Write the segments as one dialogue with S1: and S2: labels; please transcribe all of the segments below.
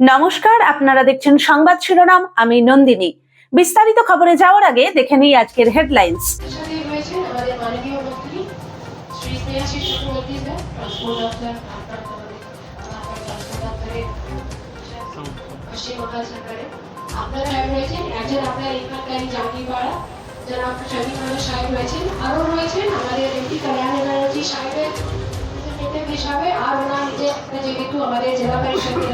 S1: নমস্কার আপনারা দেখছেন সংবাদ শিরোনাম আমি নন্দিনী বিস্তারিত খবরে যাওয়ার আগে দেখে নিই আজকের হেডলাইন্স
S2: আপনারা রয়েছেন একজন আপনার যারা আপনার সাহেব রয়েছেন আরও রয়েছেন আমাদের কল্যাণ ব্যানার্জি সাহেবের representative হিসাবে আর ওনার যে যেহেতু আমাদের জেলা পরিষদের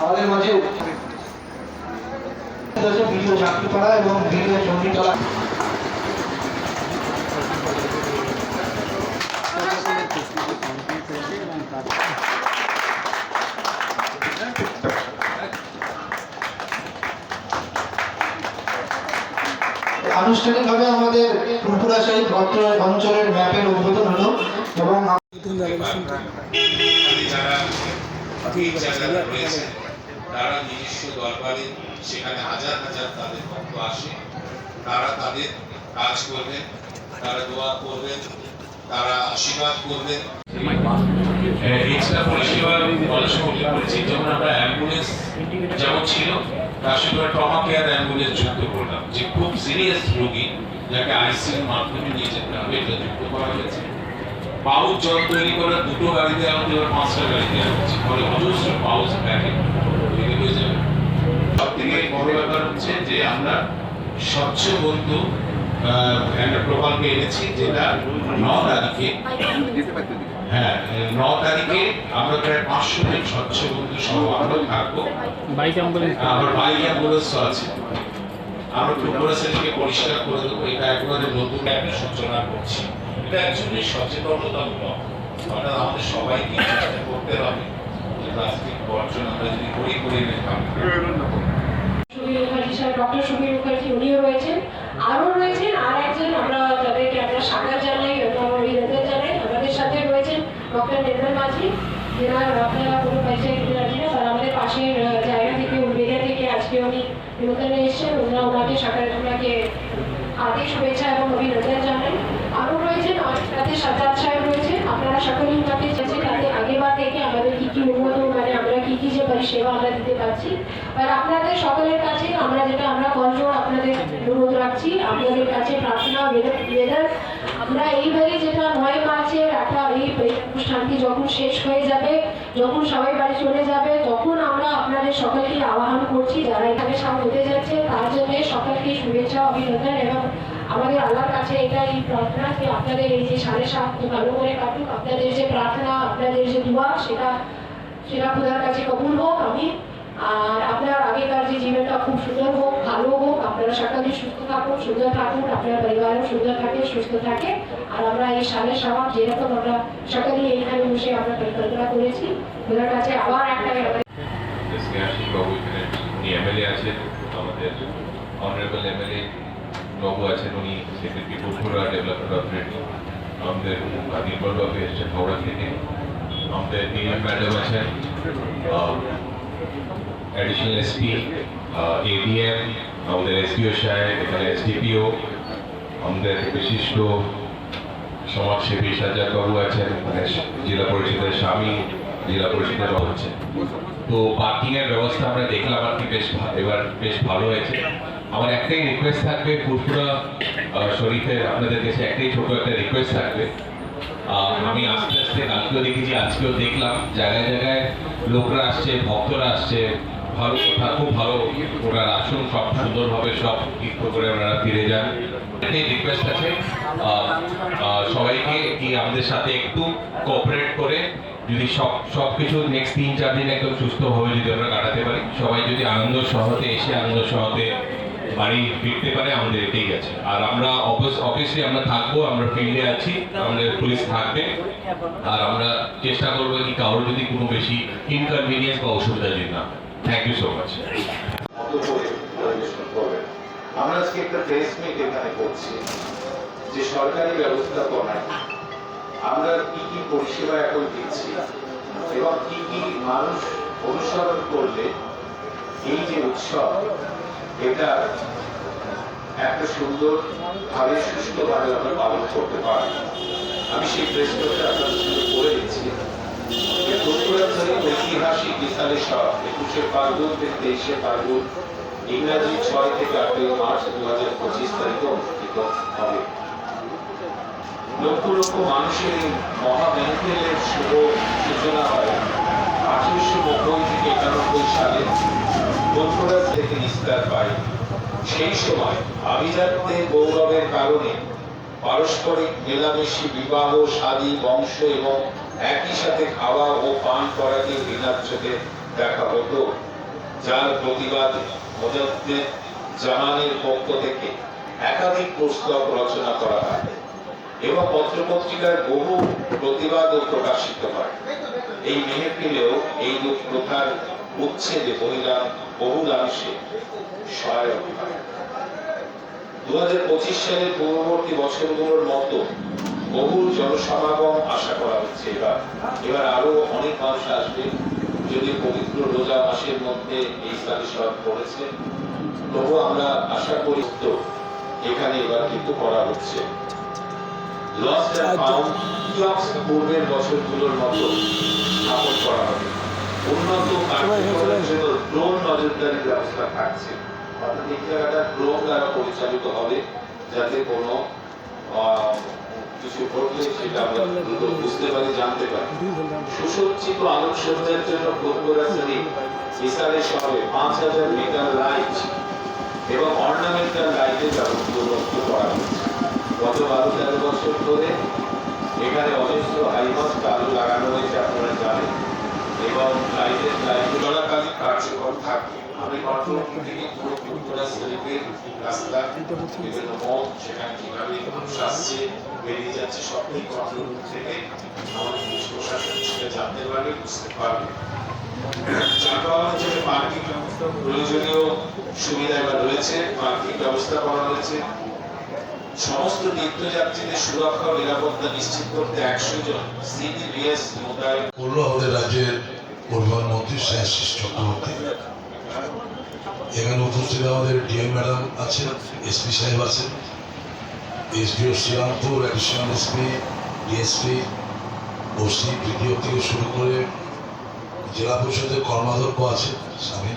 S3: আমাদের মাঝে ভিডিও চাকরিপাড়া এবং ভিডিও চণ্ডীতলা আনুষ্ঠানিকভাবে আমাদের শহীদ ভদ্র অঞ্চলের ম্যাপের উদ্বোধন হলো এবং
S4: তারা নিজস্ব দরবারে সেখানে হাজার হাজার তাদের ভক্ত আসে তারা তাদের কাজ করবেন তারা দোয়া করবেন তারা আশীর্বাদ করবেন এক্সট্রা পরিষেবা যেমন আমরা অ্যাম্বুলেন্স যেমন ছিল তার সঙ্গে ট্রমা কেয়ার অ্যাম্বুলেন্স যুক্ত করলাম। যে খুব সিরিয়াস রোগী যাকে আইসিইউর মাধ্যমে নিয়ে যেতে হবে, এটা যুক্ত করা হয়েছে। পাউচ জল তৈরি করে দুটো গাড়ি দেওয়া হতে এবার পাঁচটা গাড়ি দেওয়া হচ্ছে। ফলে অজস্র পাউচ প্যাকেট তৈরি হয়ে যাবে। সব থেকে বড় ব্যাপার হচ্ছে যে আমরা স্বচ্ছ বন্ধু একটা প্রকল্পে এনেছি, যেটা ন তারিখে হ্যাঁ ন তারিখে আমরা প্রায় পাঁচশো জন স্বচ্ছ বন্ধু সহ আমরা থাকব। আমার বাইক অ্যাম্বুলেন্স আছে। আমরা প্রোগ্রেসের থেকে পরিষ্কার করে দেবো। এটা একবারে নতুন একটা সূচনা করছি। এটা অ্যাকচুয়ালি সচেতনতামূলক। অর্থাৎ আমাদের সবাইকে চেষ্টা করতে হবে প্লাস্টিক বর্জন আমরা যদি করি করি
S2: সুবীর ডক্টর সুবীর মুখার্জি উনিও রয়েছেন আরও রয়েছেন আর একজন আমরা সাকার জানাই এবং অভিনন্দন জানাই আমাদের সাথে রয়েছেন ডক্টর নির্মল মাঝি যেনার আপনারা কোনো পরিচয় দিতে রাজি না, তারা আমাদের পাশের জায়গা থেকে, উলবেড়িয়া থেকে আজকে উনি নিমন্ত্রণে এসেছেন ওনারা ওনাকে সাকার, ওনাকে আগে শুভেচ্ছা এবং অভিনন্দন জানাই। আরও রয়েছেন সাথে সাজ্জাদ সাহেব রয়েছে আপনারা সকলেই ওনাকে চেয়েছেন তাতে আগেবার থেকে আমাদের কি কি উন্নত মানে আমরা কি কি যে পরিষেবা আমরা দিতে পারছি। আর আপনাদের সকলের কাছে আমরা যেটা, আমরা করজোড় আপনাদের অনুরোধ রাখছি। আপনাদের কাছে প্রার্থনা বেদার আমরা এইভাবে যেটা নয় মার্চের একটা এই অনুষ্ঠানটি যখন শেষ হয়ে যাবে, যখন সবাই বাড়ি চলে যাবে, তখন আমরা আপনাদের সকলকে আহ্বান করছি, যারা এখানে সামনে হতে যাচ্ছে, তার জন্য সকলকে শুভেচ্ছা, অভিনন্দন এবং আমাদের আল্লাহর কাছে এটাই প্রার্থনা যে আপনাদের এই যে সাড়ে সাত ভালো করে কাটুক, আপনাদের যে প্রার্থনা, আপনাদের যে দোয়া, সেটা সেটা খোদার কাছে কবুল হোক। আমি আর আপনার আগেকার যে জীবনটা খুব সুন্দর হোক, ভালো হোক, আপনারা সকলেই সুস্থ থাকুন, সুন্দর থাকুন, আপনার পরিবারও সুন্দর থাকে, সুস্থ থাকে। আর আমরা এই সালের সভা যেরকম আমরা সকলেই এইখানে বসে আমরা পরিকল্পনা করেছি খোদার কাছে আবার একটা
S4: বাবু এখানে উনি এমএলএ আমাদের অ্যাডিশনাল এসপি এডিএম আমাদের এসপিও সাহেব এখানে এসডিপিও আমাদের বিশিষ্ট সমাজসেবী সাজ্জাদ বাবু আছেন মানে জেলা পরিষদের স্বামী জেলা পরিষদের হচ্ছে তো পার্কিং এর ব্যবস্থা আমরা দেখলাম আর কি বেশ এবার বেশ ভালো হয়েছে। আমার একটাই রিকোয়েস্ট থাকবে আহ, শরীফের আপনাদের কাছে একটাই ছোট একটা রিকোয়েস্ট থাকবে। আমি আস্তে আস্তে কালকেও দেখেছি আজকেও দেখলাম। জায়গায় জায়গায় লোকরা আসছে ভক্তরা আসছে। ভালো কথা খুব ভালো। ওনারা আসুন সব সুন্দরভাবে সব ঠিক করে ওনারা ফিরে যান। একটাই রিকোয়েস্ট আছে। সবাইকে কি আমাদের সাথে একটু কোঅপারেট করে যদি সব সব কিছু নেক্সট তিন, চার দিন একদম সুস্থভাবে যদি আমরা কাটাতে পারি, সবাই যদি আনন্দ সহতে এসে আনন্দ সহতে বাড়ি ফিরতে পারে, আমাদের এটাই আছে। আর আমরা অবভিয়াসলি আমরা থাকব, আমরা ফিল্ডে আছি, আমাদের পুলিশ থাকবে। আর আমরা চেষ্টা করব কি কারোর যদি কোনো বেশি ইনকনভিনিয়েন্স বা অসুবিধা যদি না থ্যাংক ইউ সো মাচ
S5: আমরা আজকে একটা প্রেস এখানে করছি, যে সরকারি ব্যবস্থাপনায় আমরা কি কি পরিষেবা এখন দিচ্ছি এবং কি কি মানুষ অনুসরণ করলে এই যে উৎসব, এটা একটা সুন্দর ভাবে, সুস্থভাবে আমরা পালন করতে পারি আমি সেই প্রশ্নটা আপনাদের সঙ্গে করে দিচ্ছি। ঐতিহাসিক বিশালের সব একুশে ফাল্গুন থেকে তেইশে ফাল্গুন ইংরাজি ছয় থেকে আটই মার্চ দু হাজার পঁচিশ তারিখে অনুষ্ঠিত হবে। লক্ষ লক্ষ মানুষের এই মহামেহফিলের শুভ সূচনা হয় আঠারোশো নব্বই থেকে একানব্বই সালে বন্ধুরাজ থেকে নিস্তার পায়। সেই সময় আভিজাত্যের গৌরবের কারণে পারস্পরিক মেলামেশি বিবাহ, শাদী, বংশ এবং একই সাথে খাওয়া ও পান করাকে ঘৃণার চোখে দেখা হতো, যার প্রতিবাদ মোজাদ্দেদ জামানের পক্ষ থেকে একাধিক পুস্তক রচনা করা হয় এবং পত্রপত্রিকার বহু প্রতিবাদও প্রকাশিত হয়। এই মেহেফিলেও এই রূপ প্রথার উচ্ছেদে মহিলা বহুলাংশে সহায়ক হয়। দু হাজার পঁচিশ সালের পূর্ববর্তী বছরগুলোর মতো বহু জনসমাগম আশা করা হচ্ছে এবার। এবার আরও অনেক মানুষ আসবে। যদি পবিত্র রোজা মাসের মধ্যে এই ইসলামী সব পড়েছে তবু আমরা আশা করি তো এখানে এবার কিন্তু করা হচ্ছে। লস্ট অ্যান্ড ফাউন্ড কিয়ক্স পূর্বের বছরগুলোর মতো স্থাপন করা হবে। উন্নত কার্যক্রমের জন্য ড্রোন নজরদারির ব্যবস্থা থাকছে। অর্থাৎ এই জায়গাটা ড্রোন দ্বারা পরিচালিত হবে যাতে কোনো কিছু ঘটলে সেটা আমরা দ্রুত বুঝতে পারি, জানতে পারি। সুসজ্জিত আলোকসজ্জার জন্য প্রত্যরাচারী ইসারে শহরে পাঁচ হাজার মিটার লাইট এবং অর্নামেন্টাল লাইটের ব্যবস্থা করা হচ্ছে গত বারো তেরো বছর ধরে এখানে অজস্র হাইমাস্ট আলো লাগানো হয়েছে, আপনারা জানেন। এবং লাইটের লাইট চলাকালীন কার্যক্রম থাকবে। প্রয়োজনীয় সুবিধা রয়েছে পার্কিং ব্যবস্থা করা হয়েছে। সমস্ত তীর্থযাত্রীদের সুরক্ষা নিরাপত্তা নিশ্চিত করতে একশো জন সিডিবিএস মোতায়েন।
S6: করল আমাদের রাজ্যের পরিবহন মন্ত্রী শ্রেয়াশিস চক্রবর্তী। এখানে উপস্থিত আমাদের ডিএম ম্যাডাম আছেন, এসপি সাহেব আছেন, SDO Srirampur additional SP, DSP, OC, BDO থেকে শুরু করে জেলা পরিষদের কর্মাধ্যক্ষ আছে স্বামী।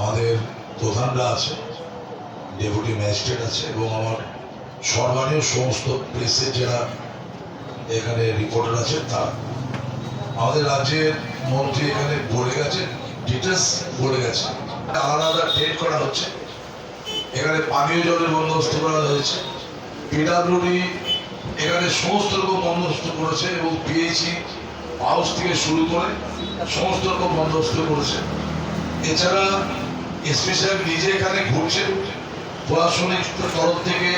S6: আমাদের প্রধানরা আছে ডেপুটি ম্যাজিস্ট্রেট আছে এবং আমার সর্বানীয় সমস্ত প্রেসের যারা এখানে রিপোর্টার আছে তারা। আমাদের রাজ্যের মন্ত্রী এখানে বলে গেছে ডিটেলস বলে গেছে। আলাদা আলাদা ডেট করা হচ্ছে। এখানে পানীয় জলের বন্দোবস্ত করা হয়েছে। পিডাব্লিউডি এখানে সমস্ত রকম বন্দোবস্ত করেছে এবং পিএইচি হাউস থেকে শুরু করে সমস্ত রকম বন্দোবস্ত করেছে। এছাড়া এসপি সাহেব নিজে এখানে ঘুরছে প্রশাসনিক তরফ থেকে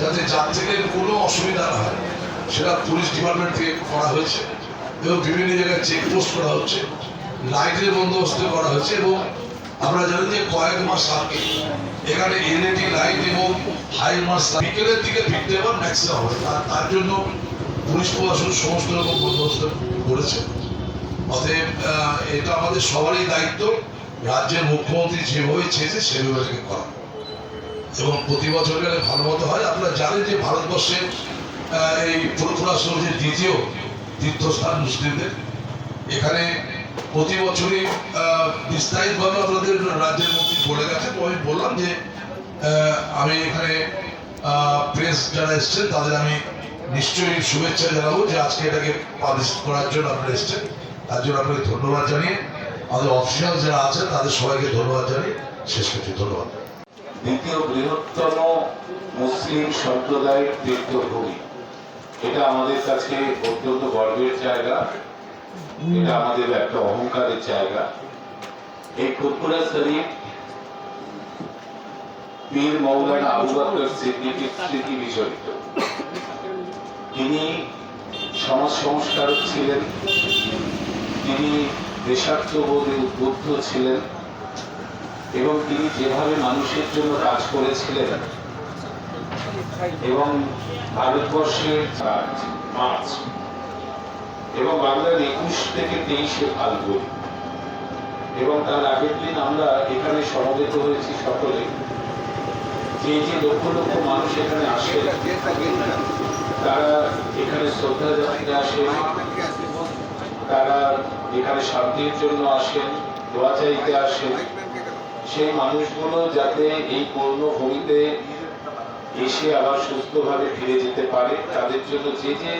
S6: যাতে যাত্রীদের কোনো অসুবিধা না হয়, সেটা পুলিশ ডিপার্টমেন্ট থেকে করা হয়েছে এবং বিভিন্ন জায়গায় চেকপোস্ট করা হচ্ছে। লাইটের বন্দোবস্ত করা হয়েছে এবং আমরা জানি যে কয়েক মাস আগে এখানে এলইডি লাইট এবং হাই মাস বিকেলের দিকে ফিরতে এবার ম্যাক্সিমাম হবে। তার জন্য পুলিশ প্রশাসন সমস্ত রকম বন্দোবস্ত করেছে। অতএব এটা আমাদের সবারই দায়িত্ব। রাজ্যের মুখ্যমন্ত্রী যেভাবে চেয়েছে সেভাবে এটাকে করা। এবং প্রতি বছর গেলে ভালো মতো হয়। আপনারা জানেন যে ভারতবর্ষের এই ফুরফুরা শহরের দ্বিতীয় তীর্থস্থান মুসলিমদের। এখানে প্রতি বছরই বিস্তারিতভাবে আপনাদের রাজ্যের মন্ত্রী বলে গেছে। তো আমি বললাম যে আমি এখানে প্রেস যারা এসছেন, তাদের আমি নিশ্চয়ই শুভেচ্ছা জানাব যে আজকে এটাকে পাবলিশ করার জন্য আপনারা এসছেন। তার জন্য আপনাকে ধন্যবাদ জানিয়ে, আমাদের অফিসিয়াল যারা আছেন, তাদের সবাইকে ধন্যবাদ জানিয়ে শেষ করছি। ধন্যবাদ।
S5: দ্বিতীয় বৃহত্তম মুসলিম সম্প্রদায়ের তীর্থভূমি। এটা আমাদের কাছে অত্যন্ত গর্বের জায়গা। এটা আমাদের একটা অহংকারের জায়গা। এই ফুরফুরা শরীফ পীর মৌলানা আবু বকর সিদ্দিকীর স্মৃতি বিজড়িত। তিনি সমাজ সংস্কারক ছিলেন। তিনি দেশাত্মবোধে উদ্বুদ্ধ ছিলেন এবং তিনি যেভাবে মানুষের জন্য কাজ করেছিলেন এবং ভারতবর্ষের কাজ, মার্চ
S7: এবং বাংলার একুশ থেকে তেইশে ফাল্গুন। এবং তার আগের দিন আমরা এখানে সমবেত হয়েছি সকলে। যে যে লক্ষ লক্ষ মানুষ এখানে আসে, তারা এখানে শ্রদ্ধা জানাতে আসে, তারা এখানে শান্তির জন্য আসেন দোয়া চাইতে আসেন সেই মানুষগুলো যাতে এই পূর্ণভূমিতে এসে আবার সুস্থভাবে ফিরে যেতে পারে, তাদের জন্য যে যে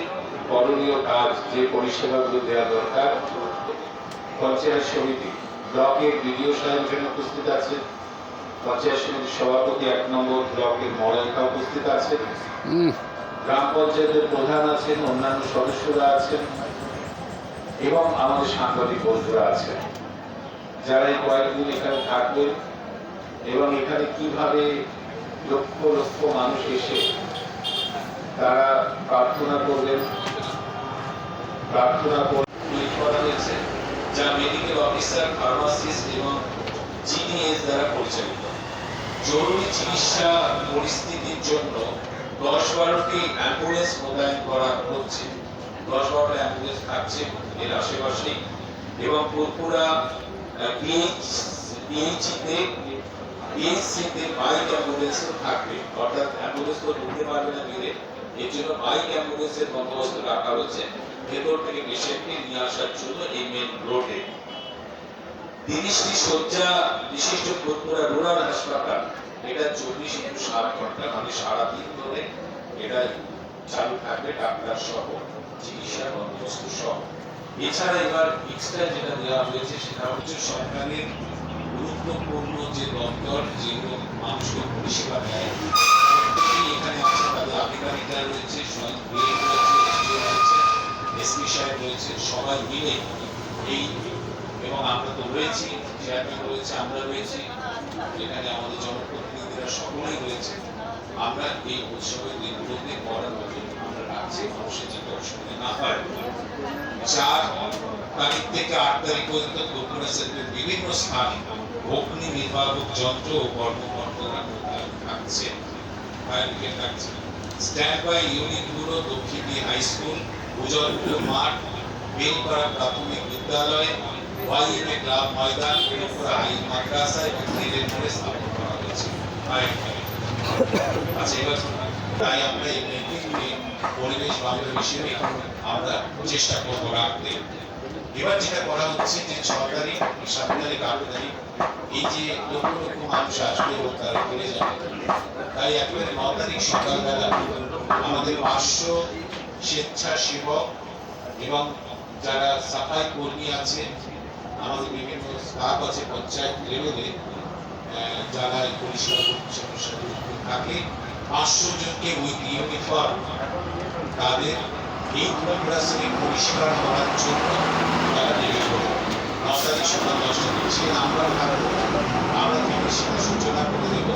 S7: করণীয় কাজ যে পরিষেবাগুলো দেওয়া দরকার পঞ্চায়েত সমিতি ব্লকের বিডিও সাহেব এখানে উপস্থিত আছে পঞ্চায়েত সমিতির সভাপতি এক নম্বর ব্লকের মডেলটা উপস্থিত আছে গ্রাম পঞ্চায়েতের প্রধান আছেন অন্যান্য সদস্যরা আছেন এবং আমাদের সাংবাদিক বন্ধুরা আছেন। যারা এই কয়েকদিন এখানে থাকবেন এবং এখানে কীভাবে লক্ষ লক্ষ মানুষ এসে তারা প্রার্থনা করবেন প্রার্থনা করে
S5: করা হয়েছে, যা মেডিকেল অফিসার ফার্মাসিস্ট এবং জিনিএস দ্বারা পরিচালিত। জরুরি চিকিৎসা পরিস্থিতির জন্য দশ বারোটি অ্যাম্বুলেন্স মোতায়েন করা হচ্ছে। দশ বারোটা অ্যাম্বুলেন্স থাকছে এর আশেপাশে এবং পুরপুরা পিএইচ পিএইচিতে পিএইচসিতে বাইক অ্যাম্বুলেন্সও থাকবে। অর্থাৎ অ্যাম্বুলেন্স তো ঢুকতে পারবে না মিলে এর জন্য বাইক অ্যাম্বুলেন্সের বন্দোবস্ত রাখা হচ্ছে। ভেতর থেকে পেশেন্টকে নিয়ে আসার জন্য এই মেন রোডে তিরিশটি শয্যা বিশিষ্ট ফুটপুরা রুরাল হাসপাতাল। এটা চব্বিশ ইন্টু সাত ঘণ্টা মানে সারাদিন ধরে এটা চালু থাকবে ডাক্তার সহ, চিকিৎসা বন্দোবস্ত সহ। এছাড়া এবার এক্সট্রা যেটা দেওয়া হয়েছে, সেটা হচ্ছে সরকারের গুরুত্বপূর্ণ যে দপ্তর, যেগুলো মানুষকে পরিষেবা দেয় এখানে আমাদের জনপ্রতিনিধিরা সকলেই রয়েছে। আমরা এই উৎসবের দিনগুলোতে করার অসুবিধা না হয় চার তারিখ পর্যন্ত বিভিন্ন স্থানে অগ্নি নির্বাপক যন্ত্র ও কর্মকর্তারা থাকছে। ব্রিগেড থাকছে স্ট্যান্ড বাই ইউনিটগুলো দক্ষিণী হাই স্কুল উজলপুর মাঠ, বেলপাড়া প্রাথমিক বিদ্যালয় ওয়াইএমএ ক্লাব ময়দান ত্রিপুরা হাই মাদ্রাসা এবং নীলের মোড়ে স্থাপন করা হয়েছে। আচ্ছা তাই আমরা এই এই পরিবেশ বান্ধব হিসেবে আমরা চেষ্টা করব রাখতে এবার যেটা করা হচ্ছে যে ছ তারিখ সাত তারিখ আট তারিখ এই যে লক্ষ লক্ষ মানুষ আসবে এবং তারা ফিরে যাবে, তাই একেবারে ন তারিখ সকালবেলা আমাদের পাঁচশো স্বেচ্ছাসেবক এবং যারা সাফাই কর্মী আছে, আমাদের বিভিন্ন স্টাফ আছে পঞ্চায়েত লেভেলে যারা পরিষেবা থাকে, পাঁচশো জনকে উইথ ইউনিফর্ম তাদের এই পরিষেবা করার জন্য ন তারিখ সকাল দশটা থেকে সে আমরা থাকব আমরা থেকে সূচনা করে দেবো।